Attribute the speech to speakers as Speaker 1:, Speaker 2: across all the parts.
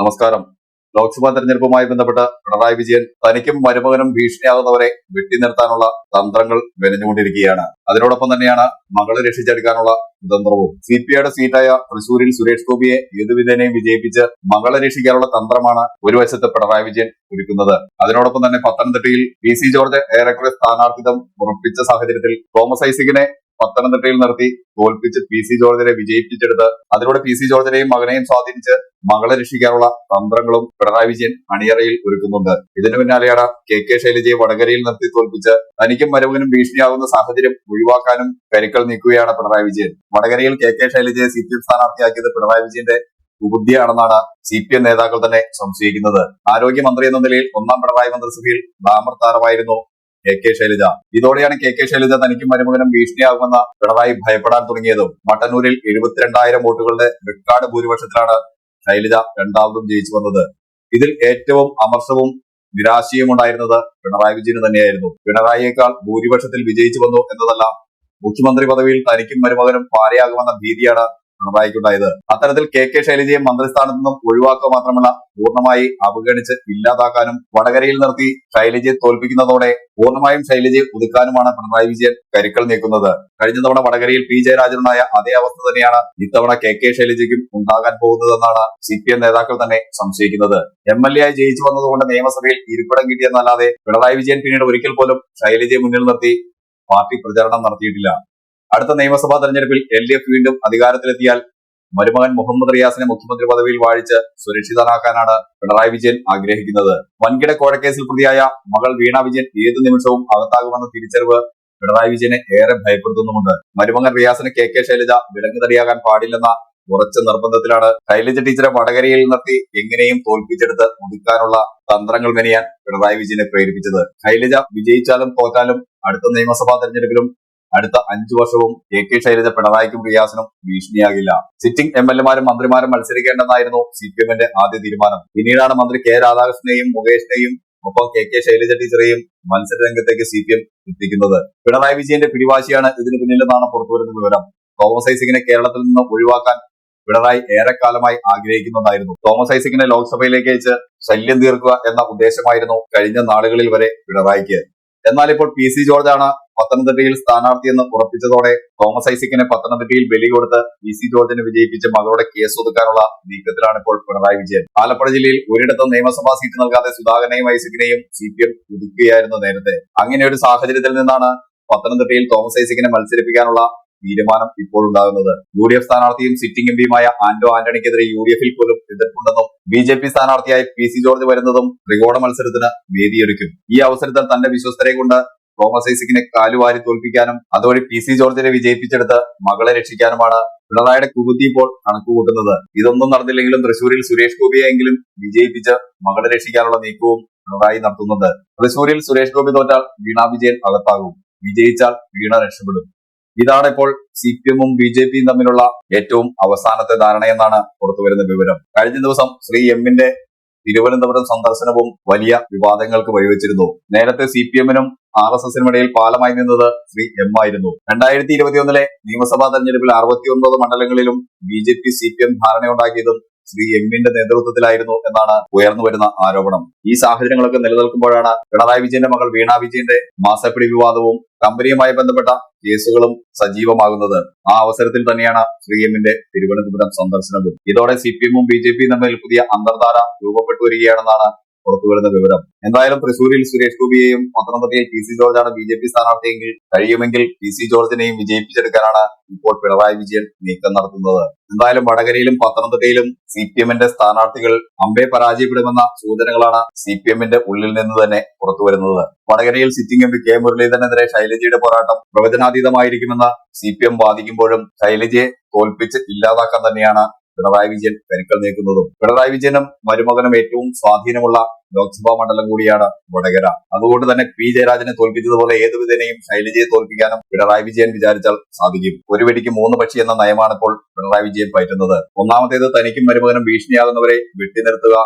Speaker 1: നമസ്കാരം ലോക്സഭാ തെരഞ്ഞെടുപ്പുമായി ബന്ധപ്പെട്ട് പിണറായി വിജയൻ തനിക്കും മരുമകനും ഭീഷണിയാകുന്നവരെ നിർത്താനുള്ള തന്ത്രങ്ങൾ വെനഞ്ഞുകൊണ്ടിരിക്കുകയാണ് അതിനോടൊപ്പം തന്നെയാണ് മകളെ രക്ഷിച്ചെടുക്കാനുള്ള തന്ത്രവും സി പി ഐയുടെ സീറ്റായ തൃശൂരിൽ സുരേഷ് ഗോപിയെ ഏതുവിധേനയും വിജയിപ്പിച്ച് മകളെ രക്ഷിക്കാനുള്ള തന്ത്രമാണ് ഒരു വശത്ത് പിണറായി വിജയൻ ഒരുക്കുന്നത് അതിനോടൊപ്പം തന്നെ പത്തനംതിട്ടയിൽ പി സി ജോർജ് ഏറെക്കുറെ സ്ഥാനാർത്ഥിത്വം ഉറപ്പിച്ച സാഹചര്യത്തിൽ തോമസ് ഐസിക്കിനെ പത്തനംതിട്ടയിൽ നിർത്തി തോൽപ്പിച്ച് പി സി ജോർജിനെ വിജയിപ്പിച്ചെടുത്ത് അതിലൂടെ പി സി ജോർജിനെയും മകനെയും സ്വാധീനിച്ച് മകളെ രക്ഷിക്കാനുള്ള തന്ത്രങ്ങളും പിണറായി വിജയൻ അണിയറയിൽ ഒരുക്കുന്നുണ്ട് ഇതിനു പിന്നാലെയാണ് കെ കെ ശൈലജയെ വടകരയിൽ നിർത്തി തോൽപ്പിച്ച് തനിക്കും മരുവനും ഭീഷണിയാകുന്ന സാഹചര്യം ഒഴിവാക്കാനും കരുക്കൾ നീക്കുകയാണ് പിണറായി വിജയൻ വടകരയിൽ കെ കെ ശൈലജയെ സി പി എം സ്ഥാനാർത്ഥിയാക്കിയത് പിണറായി വിജയന്റെ ഉപുദ്ധിയാണെന്നാണ് സി പി എം നേതാക്കൾ തന്നെ സംശയിക്കുന്നത് ആരോഗ്യമന്ത്രി എന്ന നിലയിൽ ഒന്നാം പിണറായി മന്ത്രിസഭയിൽ ഡാമർ താരമായിരുന്നു കെ കെ ശൈലജ ഇതോടെയാണ് കെ കെ ശൈലജ തനിക്കും മരുമകനും ഭീഷണിയാകുമെന്ന പിണറായി ഭയപ്പെടാൻ തുടങ്ങിയതും മട്ടന്നൂരിൽ എഴുപത്തിരണ്ടായിരം വോട്ടുകളുടെ റെക്കോർഡ് ഭൂരിപക്ഷത്തിലാണ് ശൈലജ രണ്ടാമതും ജയിച്ചു വന്നത് ഇതിൽ ഏറ്റവും അമർഷവും നിരാശയും ഉണ്ടായിരുന്നത് പിണറായി വിജയന് തന്നെയായിരുന്നു പിണറായിയേക്കാൾ ഭൂരിപക്ഷത്തിൽ വിജയിച്ചു വന്നു എന്നതല്ല മുഖ്യമന്ത്രി പദവിയിൽ തനിക്കും മരുമകനും പാരയാകുമെന്ന ഭീതിയാണ് പിണറായിക്കുണ്ടായത് അത്തരത്തിൽ കെ കെ ശൈലജയെ മന്ത്രിസ്ഥാനത്ത് നിന്നും ഒഴിവാക്കുക മാത്രമല്ല പൂർണ്ണമായി അവഗണിച്ച് ഇല്ലാതാക്കാനും വടകരയിൽ നിർത്തി ശൈലജയെ തോൽപ്പിക്കുന്നതോടെ പൂർണ്ണമായും ശൈലജയെ ഒതുക്കാനുമാണ് പിണറായി വിജയൻ കരുക്കൾ നീക്കുന്നത് കഴിഞ്ഞ തവണ വടകരയിൽ പി ജയരാജനുണ്ടായ അതേ അവസ്ഥ തന്നെയാണ് ഇത്തവണ കെ കെ ശൈലജയ്ക്കും ഉണ്ടാകാൻ പോകുന്നതെന്നാണ് സി പി എം നേതാക്കൾ തന്നെ സംശയിക്കുന്നത് എം എൽ എ ആയി ജയിച്ചു വന്നതുകൊണ്ട് നിയമസഭയിൽ ഇരിപ്പിടം കിട്ടിയെന്നല്ലാതെ പിണറായി വിജയൻ പിന്നീട് ഒരിക്കൽ പോലും ശൈലജയെ മുന്നിൽ നിർത്തി പാർട്ടി പ്രചാരണം നടത്തിയിട്ടില്ല അടുത്ത നിയമസഭാ തെരഞ്ഞെടുപ്പിൽ എൽ ഡി എഫ് വീണ്ടും അധികാരത്തിലെത്തിയാൽ മരുമകൻ മുഹമ്മദ് റിയാസിനെ മുഖ്യമന്ത്രി പദവിയിൽ വാഴിച്ച് സുരക്ഷിതനാക്കാനാണ് പിണറായി വിജയൻ ആഗ്രഹിക്കുന്നത് വൻകിട കോഴക്കേസിൽ പ്രതിയായ മകൾ വീണ വിജയൻ ഏത് നിമിഷവും അകത്താകുമെന്ന തിരിച്ചറിവ് പിണറായി വിജയനെ ഏറെ ഭയപ്പെടുത്തുന്നുമുണ്ട് മരുമകൻ റിയാസിന് കെ കെ ശൈലജ വിലങ്ങ് തടിയാകാൻ പാടില്ലെന്ന ഉറച്ച നിർബന്ധത്തിലാണ് ശൈലജ ടീച്ചറെ വടകരയിൽ നിർത്തി എങ്ങനെയും തോൽപ്പിച്ചെടുത്ത് ഒതുക്കാനുള്ള തന്ത്രങ്ങൾ മെനിയാൻ പിണറായി വിജയനെ പ്രേരിപ്പിച്ചത് ശൈലജ വിജയിച്ചാലും തോറ്റാലും അടുത്ത നിയമസഭാ തെരഞ്ഞെടുപ്പിലും അടുത്ത അഞ്ചു വർഷവും എ കെ ശൈലജ പിണറായിക്കും റിയാസിനും ഭീഷണിയാകില്ല സിറ്റിംഗ് എം എൽ എമാരും മന്ത്രിമാരും മത്സരിക്കേണ്ടെന്നായിരുന്നു സി പി എമ്മിന്റെ ആദ്യ തീരുമാനം പിന്നീടാണ് മന്ത്രി കെ രാധാകൃഷ്ണനെയും മുകേഷിനെയും ഒപ്പം കെ കെ ശൈലജ ടീച്ചറെയും മത്സര രംഗത്തേക്ക് സി പി എം എത്തിക്കുന്നത് പിണറായി വിജയന്റെ പിടിവാശിയാണ് ഇതിന് പിന്നിലെന്നാണ് പുറത്തുവരുന്ന വിവരം തോമസ് ഐസിങ്ങിനെ കേരളത്തിൽ നിന്ന് ഒഴിവാക്കാൻ പിണറായി ഏറെക്കാലമായി ആഗ്രഹിക്കുന്നുണ്ടായിരുന്നു തോമസ് ഐസക്കിനെ ലോക്സഭയിലേക്ക് അയച്ച് ശല്യം തീർക്കുക എന്ന ഉദ്ദേശമായിരുന്നു കഴിഞ്ഞ നാളുകളിൽ വരെ പിണറായിക്ക് എന്നാൽ ഇപ്പോൾ പി സി ജോർജാണ് പത്തനംതിട്ടയിൽ സ്ഥാനാർത്ഥിയെന്ന് ഉറപ്പിച്ചതോടെ തോമസ് ഐസിക്കിനെ പത്തനംതിട്ടയിൽ ബലി കൊടുത്ത് വി സി ജോർജിനെ വിജയിപ്പിച്ച് മകളുടെ കേസ് ഒതുക്കാനുള്ള നീക്കത്തിലാണ് ഇപ്പോൾ പിണറായി വിജയൻ ആലപ്പുഴ ജില്ലയിൽ ഒരിടത്തും നിയമസഭാ സീറ്റ് നൽകാതെ സുധാകരനെയും ഐസിക്കിനെയും സി പി എം ഒതുക്കുകയായിരുന്നു നേരത്തെ അങ്ങനെ ഒരു സാഹചര്യത്തിൽ നിന്നാണ് പത്തനംതിട്ടയിൽ തോമസ് ഐസിക്കിനെ മത്സരിപ്പിക്കാനുള്ള തീരുമാനം ഇപ്പോൾ ഉണ്ടാകുന്നത് യു ഡി എഫ് സ്ഥാനാർത്ഥിയും സിറ്റിംഗ് എംപിയുമായ ആന്റോ ആന്റണിക്കെതിരെ യു ഡി എഫിൽ പോലും എതിർപ്പുണ്ടെന്നും ബി ജെ പി സ്ഥാനാർത്ഥിയായി പി സി ജോർജ് വരുന്നതും ത്രികോണ മത്സരത്തിന് വേദിയൊരുക്കും ഈ അവസരത്തിൽ തന്റെ വിശ്വസ്തരെ കൊണ്ട് തോമസ് ഐസക്കിനെ കാലുവാരി തോൽപ്പിക്കാനും അതുവഴി പി സി ജോർജിനെ വിജയിപ്പിച്ചെടുത്ത് മകളെ രക്ഷിക്കാനുമാണ് പിണറായിയുടെ കുകുതി ഇപ്പോൾ കണക്കുകൂട്ടുന്നത് ഇതൊന്നും നടന്നില്ലെങ്കിലും തൃശൂരിൽ സുരേഷ് ഗോപിയെങ്കിലും വിജയിപ്പിച്ച് മകളെ രക്ഷിക്കാനുള്ള നീക്കവും പിണറായി നടത്തുന്നത് തൃശൂരിൽ സുരേഷ് ഗോപി തോറ്റാൽ വീണ വിജയൻ അകത്താകും വിജയിച്ചാൽ വീണ രക്ഷപ്പെടും ഇതാണിപ്പോൾ സി പി എമ്മും ബി ജെ പിയും തമ്മിലുള്ള ഏറ്റവും അവസാനത്തെ ധാരണയെന്നാണ് പുറത്തുവരുന്ന വിവരം കഴിഞ്ഞ ദിവസം ശ്രീ എമ്മിന്റെ തിരുവനന്തപുരം സന്ദർശനവും വലിയ വിവാദങ്ങൾക്ക് വഴിവെച്ചിരുന്നു നേരത്തെ സി പി എമ്മിനും ആർ എസ് എസിനും ഇടയിൽ പാലമായി നിന്നത് ശ്രീ എം ആയിരുന്നു രണ്ടായിരത്തി ഇരുപത്തിയൊന്നിലെ നിയമസഭാ തെരഞ്ഞെടുപ്പിൽ അറുപത്തിയൊൻപത് മണ്ഡലങ്ങളിലും B J P C P M ധാരണയുണ്ടാക്കിയതും ശ്രീ എമ്മിന്റെ നേതൃത്വത്തിലായിരുന്നു എന്നാണ് ഉയർന്നു വരുന്ന ആരോപണം ഈ സാഹചര്യങ്ങളൊക്കെ നിലനിൽക്കുമ്പോഴാണ് പിണറായി വിജയന്റെ മകൾ വീണ വിജയന്റെ മാസപ്പിടി വിവാദവും കമ്പനിയുമായി ബന്ധപ്പെട്ട കേസുകളും സജീവമാകുന്നത് ആ അവസരത്തിൽ തന്നെയാണ് ശ്രീ എമ്മിന്റെ തിരുവനന്തപുരം സന്ദർശനവും ഇതോടെ സി പി എമ്മും ബി ജെ പിയും തമ്മിൽ പുതിയ അന്തർധാര രൂപപ്പെട്ടു വരികയാണെന്നാണ് പുറത്തുവരുന്ന വിവരം എന്തായാലും തൃശൂരിൽ സുരേഷ് ഗോപിയെയും പത്തനംതിട്ടയിൽ ടി സി ജോർജാണ് ബി ജെ പി സ്ഥാനാർത്ഥിയെങ്കിൽ കഴിയുമെങ്കിൽ ടി സി ജോർജിനെയും വിജയിപ്പിച്ചെടുക്കാനാണ് ഇപ്പോൾ പിണറായി വിജയൻ നീക്കം നടത്തുന്നത് എന്തായാലും വടകരയിലും പത്തനംതിട്ടയിലും സി പി എമ്മിന്റെ സ്ഥാനാർത്ഥികൾ അമ്പെ പരാജയപ്പെടുമെന്ന സൂചനകളാണ് സി പി എമ്മിന്റെ ഉള്ളിൽ നിന്ന് തന്നെ പുറത്തുവരുന്നത് വടകരയിൽ സിറ്റിംഗ് എം പി കെ മുരളീധരനെതിരെ ശൈലജയുടെ പോരാട്ടം പ്രവചനാതീതമായിരിക്കുമെന്ന് സി പി എം വാദിക്കുമ്പോഴും ശൈലജയെ തോൽപ്പിച്ച് ഇല്ലാതാക്കാൻ തന്നെയാണ് പിണറായി വിജയൻ കരുക്കൾ നീക്കുന്നതും പിണറായി വിജയനും മരുമകനും ഏറ്റവും സ്വാധീനമുള്ള ലോക്സഭാ മണ്ഡലം കൂടിയാണ് വടകര അതുകൊണ്ട് തന്നെ പി ജയരാജനെ തോൽപ്പിച്ചതുപോലെ ഏതുവിധേനയും ശൈലജയെ തോൽപ്പിക്കാനും പിണറായി വിജയൻ വിചാരിച്ചാൽ സാധിക്കും ഒരു വെടിക്ക് മൂന്ന് പക്ഷി എന്ന നയമാണ് ഇപ്പോൾ പിണറായി വിജയൻ പറ്റുന്നത് ഒന്നാമത്തേത് തനിക്കും മരുമകനും ഭീഷണിയാകുന്നവരെ വെട്ടിനിർത്തുക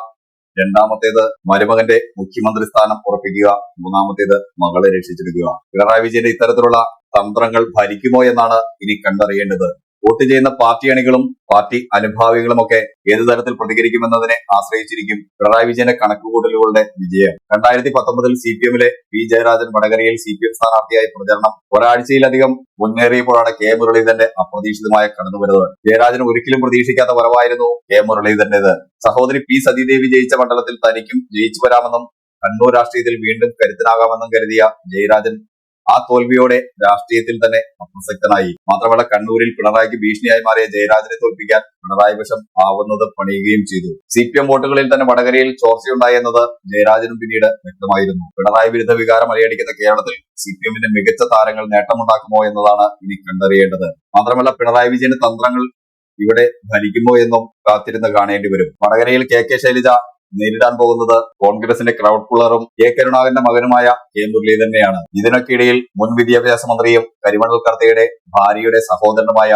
Speaker 1: രണ്ടാമത്തേത് മരുമകന്റെ മുഖ്യമന്ത്രി സ്ഥാനം ഉറപ്പിക്കുക മൂന്നാമത്തേത് മകളെ രക്ഷിച്ചെടുക്കുക പിണറായി വിജയന്റെ ഇത്തരത്തിലുള്ള തന്ത്രങ്ങൾ ഭരിക്കുമോ എന്നാണ് ഇനി കണ്ടറിയേണ്ടത് വോട്ട് ചെയ്യുന്ന പാർട്ടി അണികളും പാർട്ടി അനുഭാവികളും ഒക്കെ ഏത് തരത്തിൽ പ്രതികരിക്കുമെന്നതിനെ ആശ്രയിച്ചിരിക്കും പിണറായി വിജയന്റെ കണക്കുകൂട്ടലുകളുടെ വിജയം രണ്ടായിരത്തി പത്തൊമ്പതിൽ സി പി എമ്മിലെ പി ജയരാജൻ വടകരയിൽ സി പി എം സ്ഥാനാർത്ഥിയായി പ്രചരണം ഒരാഴ്ചയിലധികം മുന്നേറിയപ്പോഴാണ് കെ മുരളീധരന്റെ അപ്രതീക്ഷിതമായ കടന്നുവരവ് ജയരാജൻ ഒരിക്കലും പ്രതീക്ഷിക്കാത്ത വരവായിരുന്നു കെ മുരളീധരന്റേത് സഹോദരി പി സതീദേവി ജയിച്ച മണ്ഡലത്തിൽ തനിക്കും ജയിച്ചു വരാമെന്നും കണ്ണൂർ രാഷ്ട്രീയത്തിൽ വീണ്ടും കരുത്തനാകാമെന്നും കരുതിയ ജയരാജൻ ആ തോൽവിയോടെ രാഷ്ട്രീയത്തിൽ തന്നെ അപ്രസക്തനായി മാത്രമല്ല കണ്ണൂരിൽ പിണറായിക്ക് ഭീഷണിയായി മാറിയ ജയരാജനെ തോൽപ്പിക്കാൻ പിണറായി വശം ആവുന്നത് പണിയുകയും ചെയ്തു സി പി എം വോട്ടുകളിൽ തന്നെ വടകരയിൽ ചോർച്ചയുണ്ടായി എന്നത് ജയരാജനും പിന്നീട് വ്യക്തമായിരുന്നു പിണറായി വിരുദ്ധ വികാരം അലയടിക്കുന്ന കേരളത്തിൽ സി പി എമ്മിന്റെ മികച്ച താരങ്ങൾ നേട്ടമുണ്ടാക്കുമോ എന്നതാണ് ഇനി കണ്ടറിയേണ്ടത് മാത്രമല്ല പിണറായി വിജയന്റെ തന്ത്രങ്ങൾ ഇവിടെ ഭരിക്കുമോ എന്നും കാത്തിരുന്ന് കാണേണ്ടി വരും വടകരയിൽ കെ കെ ശൈലജ നേരിടാൻ പോകുന്നത് കോൺഗ്രസിന്റെ ക്രൗഡ് പുള്ളറും എ കരുണാകരന്റെ മകനുമായ കെ മുരളി തന്നെയാണ് ഇതിനൊക്കെയിടയിൽ മുൻ വിദ്യാഭ്യാസ മന്ത്രിയും കരിമണൽ കർത്തയുടെ ഭാര്യയുടെ സഹോദരനുമായ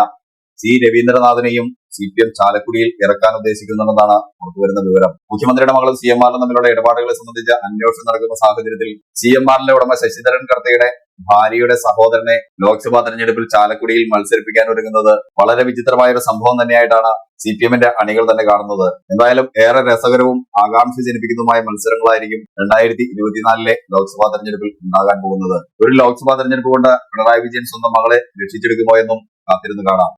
Speaker 1: സി രവീന്ദ്രനാഥിനെയും സി പി എം ചാലക്കുടിയിൽ ഇറക്കാൻ ഉദ്ദേശിക്കുന്നുണ്ടെന്നാണ് പുറത്തുവരുന്ന വിവരം മുഖ്യമന്ത്രിയുടെ മകളും സി എം ആറിനും തമ്മിലുള്ള ഇടപാടുകളെ സംബന്ധിച്ച അന്വേഷണം നടക്കുന്ന സാഹചര്യത്തിൽ സി എം ആറിന്റെ ഉടമ ശശിധരൻ കർത്തയുടെ ഭാര്യയുടെ സഹോദരനെ ലോക്സഭാ തെരഞ്ഞെടുപ്പിൽ ചാലക്കുടിയിൽ മത്സരിപ്പിക്കാൻ ഒരുങ്ങുന്നത് വളരെ വിചിത്രമായ ഒരു സംഭവം തന്നെയായിട്ടാണ് സി പി എമ്മിന്റെ അണികൾ തന്നെ കാണുന്നത് എന്തായാലും ഏറെ രസകരവും ആകാംക്ഷ ജനിപ്പിക്കുന്നതുമായ മത്സരങ്ങളായിരിക്കും രണ്ടായിരത്തി ഇരുപത്തിനാലിലെ ലോക്സഭാ തെരഞ്ഞെടുപ്പിൽ ഉണ്ടാകാൻ പോകുന്നത് ഒരു ലോക്സഭാ തെരഞ്ഞെടുപ്പ് കൊണ്ട് പിണറായി വിജയൻ സ്വന്തം മകളെ രക്ഷിച്ചെടുക്കുമോ എന്നും കാത്തിരുന്ന് കാണാം